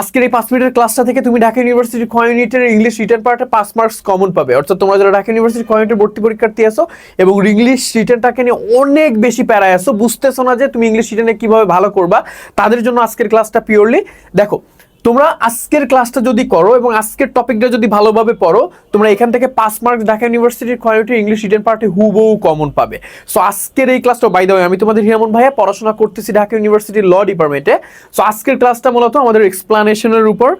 আজকের এই পাঁচ মিনিটের ক্লাসটা থেকে তুমি ঢাকা ইউনিভার্সিটির কয় ইউনিটের ইংলিশ রিটার্ন পার্টে পাঁচ মার্কস কমন পাবে। অর্থাৎ তোমরা যারা ঢাকা ইউনিভার্সিটির কয় ইউনিটের ভর্তি পরীক্ষার্থী আসো এবং ইংলিশ রিটার্নটাকে নিয়ে অনেক বেশি প্যারায় আসো বুঝতেছো না যে তুমি ইংলিশ রিটার্নে কীভাবে ভালো করবা, তাদের জন্য আজকের ক্লাসটা পিওরলি দেখো তোমরা আজকের ক্লাসটা যদি করো এবং আজকের টপিকটা যদি ভালোভাবে পড়ো, তোমরা এখান থেকে পাঁচ মার্কস ঢাকা ইউনিভার্সিটির কোয়ালিটি ইংলিশ রিটেন পার্টে হুবহু কমন পাবে। সো আজকের এই ক্লাসটা বাই দ্য আমি তোমাদের হিরামন ভাইয়া পড়াশোনা করতেছি ঢাকা ইউনিভার্সিটির ল ডিপার্টমেন্টে সো আজকের ক্লাসটা মূলত আমাদের এক্সপ্লানেশনের উপর।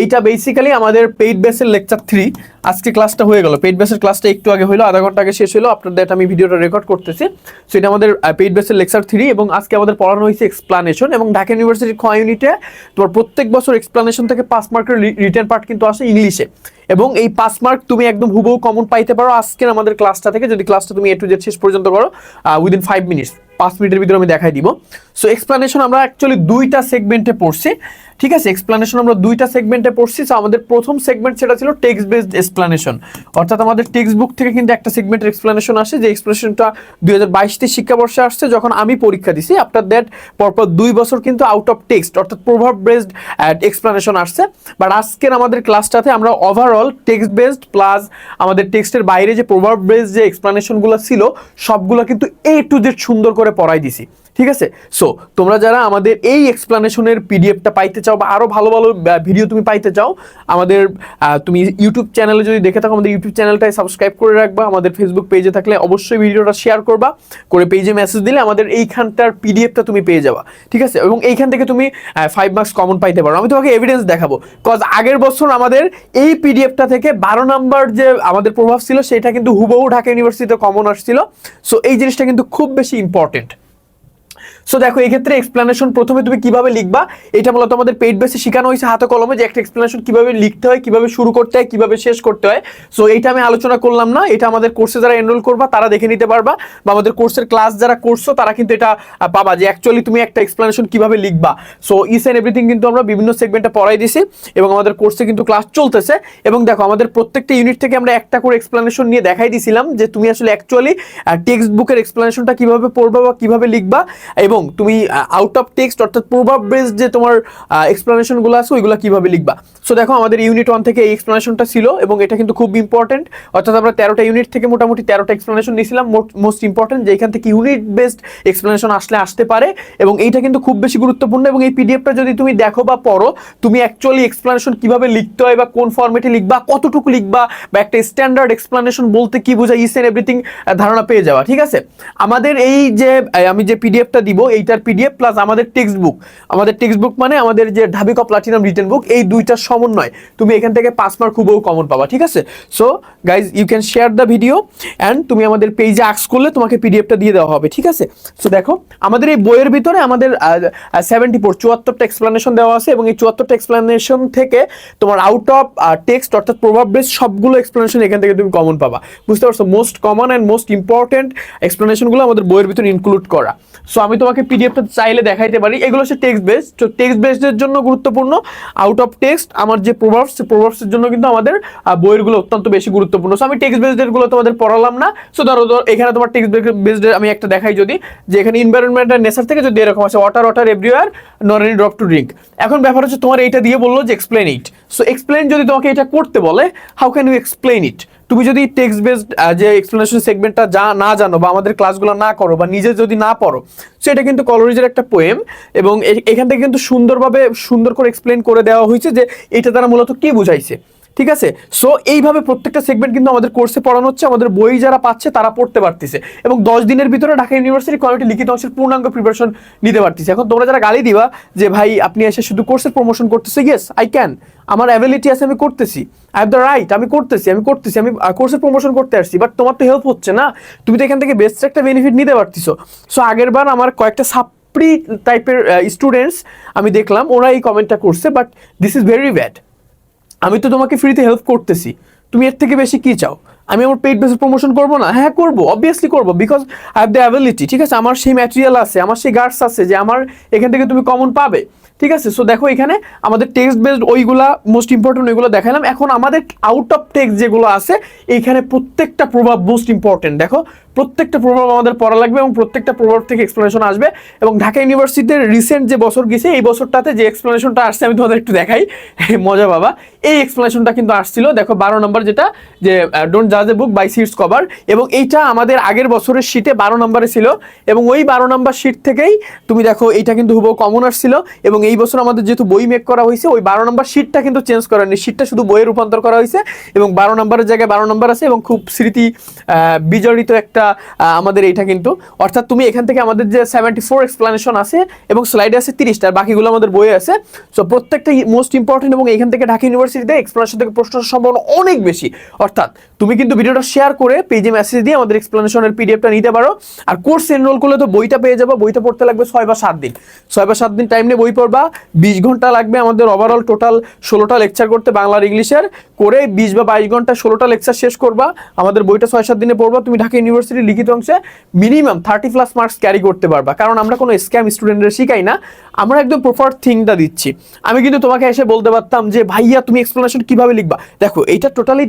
এইটা বেসিক্যালি আমাদের পেইড বেসের লেকচার থ্রি আজকে ক্লাসটা হয়ে গেল। পেইড বেসের ক্লাসটা একটু আগে হলো আধা ঘণ্টা আগে শেষ হলো আপনার দ্যাট আমি ভিডিওটা রেকর্ড করতেছি। সো এটা আমাদের পেইড বেসের লেকচার থ্রি এবং আজকে আমাদের পড়ানো হয়েছে এক্সপ্লানেশন এবং ঢাকা ইউনিভার্সিটির খ ইউনিটে তোমার প্রত্যেক বছর এক্সপ্লানেশন থেকে পাঁচ মার্কের রিটার্ন পার্ট কিন্তু আসে ইংলিশে এবং এই পাঁচ মার্ক তুমি একদম হুবহু কমন পাইতে পারো আজকের আমাদের ক্লাসটা থেকে। যদি ক্লাসটা তুমি এ টু জেড শেষ পর্যন্ত করো উইদিন ফাইভ মিনিটস পাঁচ মিনিটের ভিতরে আমি দেখাই দিব। সো এক্সপ্লানেশন আমরা অ্যাকচুয়ালি দুইটা সেগমেন্টে পড়ছি। ঠিক আছে এক্সপ্লানেশন আমরা দুইটা সেগমেন্টে পড়ছি। আমাদের প্রথম সেগমেন্ট সেটা ছিল টেক্সট বেসড এক্সপ্লানেশন অর্থাৎ আমাদের টেক্সট বুক থেকে কিন্তু একটা সেগমেন্টের এক্সপ্লানেশন আসে। যে এক্সপ্লানেশনটা দুই হাজার বাইশটি শিক্ষাবর্ষে আসছে, যখন আমি পরীক্ষা দিছি আফটার দ্যাট পরপর দুই বছর কিন্তু আউট অফ টেক্সট অর্থাৎ প্রভাব বেসড এক্সপ্লানেশন আসছে। বাট আজকের আমাদের ক্লাসটাতে আমরা ওভারঅল টেক্সট বেসড প্লাস আমাদের টেক্সটের বাইরে যে প্রভাব বেসড যে এক্সপ্লানেশনগুলো ছিল, সবগুলো কিন্তু এ টু জেড সুন্দর করে পড়াই দিছি। ঠিক আছে? সো তোমরা যারা আমাদের এই এক্সপ্লানেশনের পিডিএফটা পাইতে চাও বা আরও ভালো ভালো ভিডিও তুমি পাইতে চাও, আমাদের তুমি ইউটিউব চ্যানেলে যদি দেখে থাকো, আমাদের ইউটিউব চ্যানেলটাই সাবস্ক্রাইব করে রাখবা, আমাদের ফেসবুক পেজে থাকলে অবশ্যই ভিডিওটা শেয়ার করবা, করে পেজে মেসেজ দিলে আমাদের এইখানটার পিডিএফটা তুমি পেয়ে যাবা, ঠিক আছে? এবং এইখান থেকে তুমি ফাইভ মার্কস কমন পাইতে পারো। আমি তোমাকে এভিডেন্স দেখাবো কজ আগের বছর আমাদের এই পিডিএফটা থেকে বারো নাম্বার যে আমাদের প্রভাব ছিল, সেটা কিন্তু হুবহু ঢাকা ইউনিভার্সিটিতে কমন আসছিল। সো এই জিনিসটা কিন্তু খুব বেশি ইম্পর্টেন্ট সো দেখো এই ক্ষেত্রে এক্সপ্লেনেশন প্রথমে তুমি কীভাবে লিখবা? এটা মূলত আমাদের পেইড বেসে শেখানো হয়েছে হাতে কলমে যে একটা এক্সপ্লেনেশন কীভাবে লিখতে হয়, কীভাবে শুরু করতে হয়, কীভাবে শেষ করতে হয়। সো এইটা আমি আলোচনা করলাম না, এটা আমাদের কোর্সে যারা এনরোল করবা, তারা দেখে নিতে পারবা। বা আমাদের কোর্সের ক্লাস যারা করছ, তারা কিন্তু এটা পাবা যে অ্যাকচুয়ালি তুমি একটা এক্সপ্লেনেশন কীভাবে লিখবা। সো ইস এন্ড এভরিথিং কিন্তু আমরা বিভিন্ন সেগমেন্টে পড়াই দিছি এবং আমাদের কোর্সে কিন্তু ক্লাস চলতেছে। এবং দেখো, আমাদের প্রত্যেকটা ইউনিট থেকে আমরা একটা করে এক্সপ্লেনেশন নিয়ে দেখাই দিছিলাম যে তুমি আসলে অ্যাকচুয়ালি টেক্সট বুকের এক্সপ্লেনেশনটা কীভাবে পড়বা বা কীভাবে লিখবা। এবং তুমি আউট অফ টেক্সট অর্থাৎ প্রভাব বেসড যে তোমার এক্সপ্লেনেশনগুলো আছে, ওইগুলো কীভাবে লিখবা? সো দেখো আমাদের ইউনিট ওয়ান থেকে এই এক্সপ্লেনেশনটা ছিল এবং এটা কিন্তু খুব ইম্পর্টেন্ট অর্থাৎ আমরা তেরোটা ইউনিট থেকে মোটামুটি তেরোটা এক্সপ্লেনেশন নিয়েছিলাম। মোস্ট ইম্পর্টেন্ট যে এখান থেকে ইউনিট বেসড এক্সপ্লেনেশন আসলে আসতে পারে এবং এইটা কিন্তু খুব বেশি গুরুত্বপূর্ণ এবং এই পিডিএফটা যদি তুমি দেখো বা পড়ো, তুমি অ্যাকচুয়ালি এক্সপ্লেনেশন কীভাবে লিখতে হয় বা কোন ফর্মেটে লিখবা, কতটুকু লিখবা বা একটা স্ট্যান্ডার্ড এক্সপ্লেনেশন বলতে কি বোঝায় ইস এন্ড এভরিথিং ধারণা পেয়ে যাওয়া, ঠিক আছে? আমাদের এই যে আমি যে পিডিএফটা দিব এইটার পিডিএফ প্লাস আমাদের টেক্সট বুক আমাদের টেক্সট বুক মানে আমাদের যে ঢাবিকা প্লাটিনাম রিটেন বুক এই দুইটার সমন্বয়। তুমি এখান থেকে পাঁচ মার্ক খুবও কমন পাবা, ঠিক আছে? So guys you can share the video and তুমি আমাদের পেজে আক্স করলে তোমাকে পিডিএফটা দিয়ে দেওয়া হবে, ঠিক আছে? সো দেখো, আমাদের এই বইয়ের ভিতরে আমাদের সেভেন্টি ফোর চুয়াত্তরটা এক্সপ্লানেশন দেওয়া আছে এবং এই চুয়াত্তরটা এক্সপ্লানেশন থেকে তোমার আউট অফ টেক্সট অর্থাৎ প্রভাব বেস সবগুলো এক্সপ্লেনেশন এখান থেকে তুমি কমন পাবা। বুঝতে পারছ? Most common and most important এক্সপ্লেনেশনগুলো আমাদের বইয়ের ভিতরে ইনক্লুড করা। সো আমি তোমাকে পিডিএফটা চাইলে দেখাইতে পারি। এগুলো হচ্ছে টেক্সট বেস তো টেক্সট বেসডের জন্য গুরুত্বপূর্ণ আউট অফ টেক্সট আমার যে প্রভাবস প্রভাবসের জন্য কিন্তু আমাদের বইয়েরগুলো অত্যন্ত বেশি গুরুত্বপূর্ণ। সো আমি টেক্সট বেসডেরগুলো তোমাদের পড়ালাম না। সো ধরো ধরো, এখানে তোমার টেক্সট বেসডের আমি একটা দেখাই যদি। যে এখানে এনভায়রনমেন্ট আর নেচার থেকে যদি এরকম আছে water water everywhere not any drop to drink এখন ব্যাপার হচ্ছে তোমার এইটা দিয়ে বলল যে এক্সপ্লেন ইট সো এক্সপ্লেন যদি তোমাকে এটা করতে বলে how can you explain it তুমি যদি টেক্সট বেসড যে এক্সপ্লেনেশন সেগমেন্টটা যা, না জানো বা আমাদের ক্লাসগুলো না করো বা নিজে যদি না পড়ো সো এটা কিন্তু কলোরিজের একটা পোয়েম এবং এখান থেকে কিন্তু সুন্দরভাবে সুন্দর করে এক্সপ্লেন করে দেওয়া হয়েছে যে এটা তারা মূলত কি বুঝাইছে। ঠিক আছে? সো এইভাবে প্রত্যেকটা সেগমেন্ট কিন্তু আমাদের কোর্সে পড়ানো হচ্ছে, আমাদের বই যারা পাচ্ছে তারা পড়তে পারতেছে। এবং দশ দিনের ভিতরে ঢাকা ইউনিভার্সিটি কোয়ালিটি লিখিত অংশের পূর্ণাঙ্গ প্রিপারেশন নিতে পারতেছে। এখন তোমরা যারা গালি দিবা যে, ভাই, আপনি এসে শুধু কোর্সের প্রমোশন করতেছে? ইয়েস আই ক্যান আমার অ্যাবিলিটি আছে, আমি করতেছি। আই হ্যাভ দ্য রাইট আমি করতেছি আমি করতেছি, আমি কোর্সের প্রমোশন করতে আসছি। বাট তোমার তো হেল্প হচ্ছে না। তুমি তো এখান থেকে বেস্ট একটা বেনিফিট নিতে পারতেছো। সো আগের বার আমার কয়েকটা সাপ্রি টাইপের স্টুডেন্টস আমি দেখলাম, ওরা এই কমেন্টটা করছে but this is very bad আমি তো তোমাকে ফ্রিতে হেল্প করতেছি। তুমি এর থেকে বেশি কি চাও? আমি আমার পেইড বেসে প্রমোশন করব না? হ্যাঁ করব অবভিয়াসলি করব because I have the ability ঠিক আছে? আমার সেই ম্যাটেরিয়াল আছে, আমার সেই গার্ডস আছে যে আমার এখান থেকে তুমি কমন পাবে। ঠিক আছে? সো দেখো এখানে আমাদের টেক্সট বেসড ওইগুলা মোস্ট ইম্পর্টেন্ট ওইগুলো দেখালাম। এখন আমাদের আউট অফ টেক্সট যেগুলো আছে এইখানে প্রত্যেকটা প্রভাব মোস্ট ইম্পর্টেন্ট দেখো, প্রত্যেকটা প্রভাব আমাদের পড়া লাগবে এবং প্রত্যেকটা প্রভাব থেকে এক্সপ্লেনেশন আসবে এবং ঢাকা ইউনিভার্সিটির রিসেন্ট যে বছর গেছে, এই বছরটাতে যে এক্সপ্লেনেশনটা আসছে, আমি তোমাদের একটু দেখাই। মজা বাবা। এই এক্সপ্লেনেশনটা কিন্তু আসছিল, দেখো, বারো নম্বর যেটা, যে ডোন্ট জাজ a book by its cover এবং এইটা আমাদের আগের বছরের শীটে বারো নম্বরে ছিল এবং ওই বারো নম্বর শীট থেকেই, তুমি দেখো, এইটা কিন্তু হুবো কমন আসছিল এবং এই বছর আমাদের যেহেতু বই মেক করা হয়েছে, ওই বারো নম্বর শীটটা কিন্তু চেঞ্জ করা হয়নি শীটটা শুধু বইয়ে রূপান্তর করা হয়েছে এবং বারো নম্বরের জায়গায় বারো নম্বর আছে এবং খুব স্মৃতি বিজড়িত একটা আমাদের এইটা কিন্তু। অর্থাৎ তুমি এখান থেকে আমাদের যে সেভেন্টি ফোর এক্সপ্লানেশন আছে এবং স্লাইডে আছে তিরিশটা, আর বাকিগুলো আমাদের বইয়ে আছে। সো প্রত্যেকটা মোস্ট ইম্পর্টেন্ট এবং এখান থেকে ঢাকা ইউনিভার্সিটিতে এক্সপ্লানেশন থেকে প্রশ্ন সম্ভাবনা অনেক বেশি। অর্থাৎ তুমি কিন্তু ভিডিওটা শেয়ার করে পেজে মেসেজ দিয়ে আমাদের এক্সপ্লানেশনের পিডিএফটা নিতে পারো। আর কোর্স এনরোল করলে তো বইটা পেয়ে যাব। বইটা পড়তে লাগবে ছয় বা সাত দিন। ছয় বা সাত দিন টাইম নিয়ে বই পড়বা। বিশ ঘণ্টা লাগবে আমাদের ওভারঅল টোটাল ষোলোটা লেকচার করতে বাংলার ইংলিশের করে বিশ বা বাইশ ঘণ্টা ষোলোটা লেকচার শেষ করবা। আমাদের বইটা ছয় সাত দিনে পড়বা। তুমি ঢাকা ইউনিভার্সিটির লিখিত অংশে minimum thirty plus marks carry করতে পারবা। কারণ আমরা কোনো স্ক্যাম স্টুডেন্টদের শিখাই না। আমরা একদম প্রপার থিংটা দিচ্ছি। আমি কিন্তু তোমাকে এসে বলতে পারতাম যে, ভাইয়া, তুমি এক্সপ্লেনেশন কীভাবে লিখবা? দেখো এটা টোটালি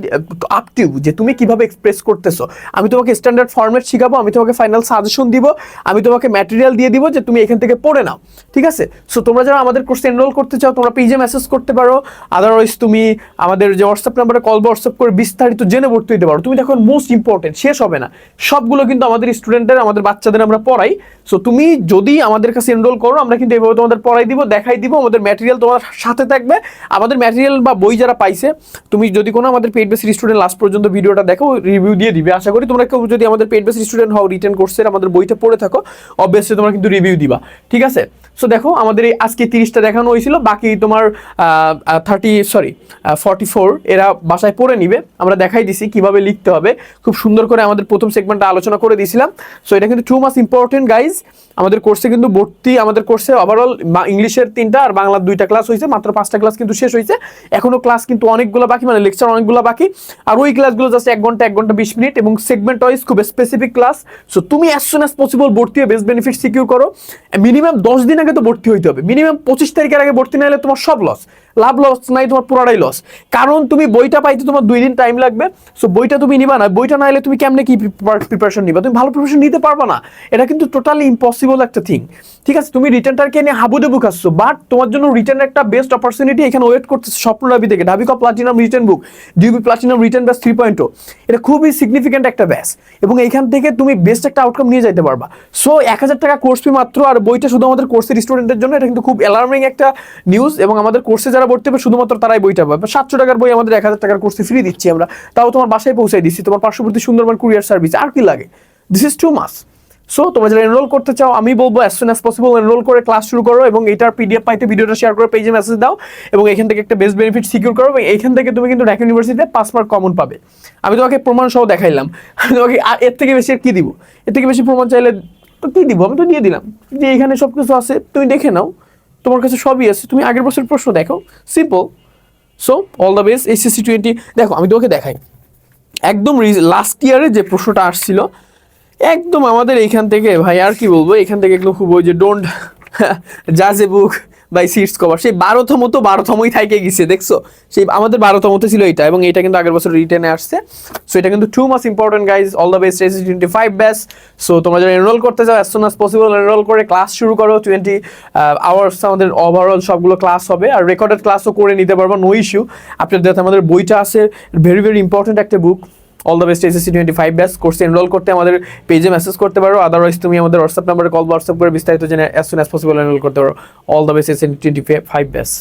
আপ টু যে তুমি কীভাবে এক্সপ্রেস করতেছো। আমি তোমাকে স্ট্যান্ডার্ড ফরম্যাট শিখাবো। আমি তোমাকে ফাইনাল সাজেশন দিব। আমি তোমাকে ম্যাটেরিয়াল দিয়ে দিব যে তুমি এখান থেকে পড়ে নাও। ঠিক আছে? সো তোমরা যারা আমাদের কোর্সে এনরোল করতে চাও, তোমরা পেজে মেসেজ করতে পারো। আদারওয়াইজ তুমি আমাদের যে হোয়াটসঅ্যাপ নাম্বারে কল বা হোয়াটসঅ্যাপ করে বিস্তারিত জেনে ভর্তি হতে পারো। তুমি দেখো মোস্ট ইম্পর্টেন্ট শেষ হবে না। সবগুলো কিন্তু আমাদের স্টুডেন্টদের আমাদের বাচ্চাদের আমরা পড়াই। সো তুমি যদি আমাদের কাছে এনরোল করো, আমরা কিন্তু এভাবে তোমাদের পড়াই দিব, দেখাই দিব, আমাদের ম্যাটেরিয়াল তোমার সাথে থাকবে। আমাদের ম্যাটেরিয়াল বা বই যারা পাইছে, তুমি যদি কোনো আমাদের পেড বেসিস স্টুডেন্ট লাস্ট পর্যন্ত ভিডিওটা দেখো রিভিউ দিয়ে দিবে। আশা করি তোমরা কেউ যদি আমাদের পেড বেসিস স্টুডেন্ট হও রিটার্ন কোর্সের আমাদের বইটা পড়ে থাকো অবভিয়াসলি তোমরা কিন্তু রিভিউ দিবা। ঠিক আছে? সো দেখো, আমাদের এই আজকে তিরিশটা দেখানো হয়েছিল, বাকি তোমার থার্টি সরি ফর্টি ফোর এরা বাসায় পড়ে নিবে। আমরা দেখাই দিছি কীভাবে লিখতে হবে। খুব সুন্দর করে আমাদের প্রথম সেগমেন্টটা আলোচনা করে দিয়েছিলাম। সো এটা কিন্তু টু মাস ইম্পর্টেন্ট গাইজ আমাদের কোর্সে কিন্তু ভর্তি, আমাদের কোর্সে ওভারঅল ইংলিশের তিনটা আর বাংলার দুইটা ক্লাস হয়েছে, মাত্র পাঁচটা ক্লাস কিন্তু শেষ হয়েছে। এখনও ক্লাস কিন্তু অনেকগুলো বাকি মানে লেকচার অনেকগুলো বাকি। আর ওই ক্লাসগুলো জাস্ট এক ঘণ্টা এক ঘণ্টা বিশ মিনিট এবং সেগমেন্ট ওয়াইজ খুব স্পেসিফিক ক্লাস সো তুমি অ্যাজ সুন অ্যাজ পসিবল ভর্তি হয়ে বেস্ট বেনিফিট সিকিউর করো। মিনিমাম দশ দিন আগে তো ভর্তি হইতে হবে। মিনিমাম পঁচিশ তারিখের আগে ভর্তি না হলে তোমার সব লস লাভ লস নাই তোমার পুরাটাই লস কারণ তুমি বইটা পাইতে তোমার দুই দিন টাইম লাগবে। সো বইটা তুমি নিবা না। বইটা না এলে তুমি কেমনে কি প্রিপারেশন নিবা? তুমি ভালো প্রিপারেশন নিতে পারবা না। এটা কিন্তু টোটালি ইম্পসিবল একটা থিং ঠিক আছে, তুমি রিটার্নটাকে নিয়ে হাবুডুবু খাচ্ছো বাট তোমার জন্য রিটার্ন একটা বেস্ট অপরচুনিটি এখানে ওয়েট করতেছে স্বপ্ন রাবি থেকে। ডাবিকা platinum written book ডিউবি platinum written batch three point এটা খুবই সিগনিফিক্যান্ট একটা ব্যাস এবং এইখান থেকে তুমি বেস্ট একটা আউটকাম নিয়ে যাইতে পারবা। সো এক হাজার টাকা কোর্স ফি মাত্র আর বইটা শুধু আমাদের কোর্সের স্টুডেন্টের জন্য, এটা কিন্তু খুব অ্যালার্মিং একটা নিউজ এবং আমাদের কোর্সে যারা ভর্তি হবে, শুধুমাত্র তারাই বইটা পাবে। সাতশো টাকার বই আমাদের এক হাজার টাকার কোর্সে ফ্রি দিচ্ছি আমরা। তাও তোমার বাসায় পৌঁছাই দিচ্ছি, তোমার পার্শ্ববর্তী সুন্দরবন কুরিয়ার সার্ভিস আর কি লাগে? This is too much so তোমরা যারা এনরোল করতে চাও, আমি বলব as soon as possible enroll করে ক্লাস শুরু করো এবং এটার পিডিএফ পাইতে ভিডিওটা শেয়ার করে পেজে মেসেজ দাও এবং এখান থেকে একটা বেস্ট বেনিফিট সিকিউর করো এবং এখান থেকে তুমি কিন্তু ঢাকা ইউনিভার্সিটিতে পাঁচ মার্ক কমন পাবে। আমি তোমাকে প্রমাণ সহ দেখাইলাম। আমি তোমাকে এর থেকে বেশি আর কি দিব? এর থেকে বেশি প্রমাণ চাইলে তো কি দিব? আমি তো দিয়ে দিলাম। যে এখানে সব কিছু আছে, তুমি দেখে নাও। তোমার কাছে সবই আছে, তুমি আগের বছর প্রশ্ন দেখো simple so all the best SSC twenty দেখো, আমি তোমাকে দেখাই। একদম লাস্ট ইয়ারে যে প্রশ্নটা আসছিল, একদম আমাদের এইখান থেকে, ভাই, আর কি বলব, এখান থেকে একদম খুব ওই যে ডোন্ট জাজ a book by its cover সেই বারোতম তো বারোতমই থাইকে গেছে, দেখছ? সেই আমাদের বারোতমতে ছিল এটা এবং এটা কিন্তু আগের বছর রিটেনে আসছে। সো এটা কিন্তু too much important guys all the best SSC twenty five batch so তোমরা যারা এনরোল করতে চাও as soon as possible enroll করে ক্লাস শুরু করো টোয়েন্টি আওয়ার্স আমাদের ওভারঅল সবগুলো ক্লাস হবে। আর রেকর্ডেড ক্লাসও করে নিতে পারব নো ইস্যু আপনার যাতে আমাদের বইটা আছে ভেরি ভেরি ইম্পর্টেন্ট একটা book all the best SSC twenty five batch কোর্সে এনরোল করতে আমাদের পেজে মেসেজ করতে পারো। আদারওয়াইজ তুমি আমাদের হোয়াটসঅ্যাপ নাম্বারে কল হোয়াটসঅ্যাপ করে বিস্তারিত জেনে as soon as possible enroll করতে পারো। All the best SSC twenty five batch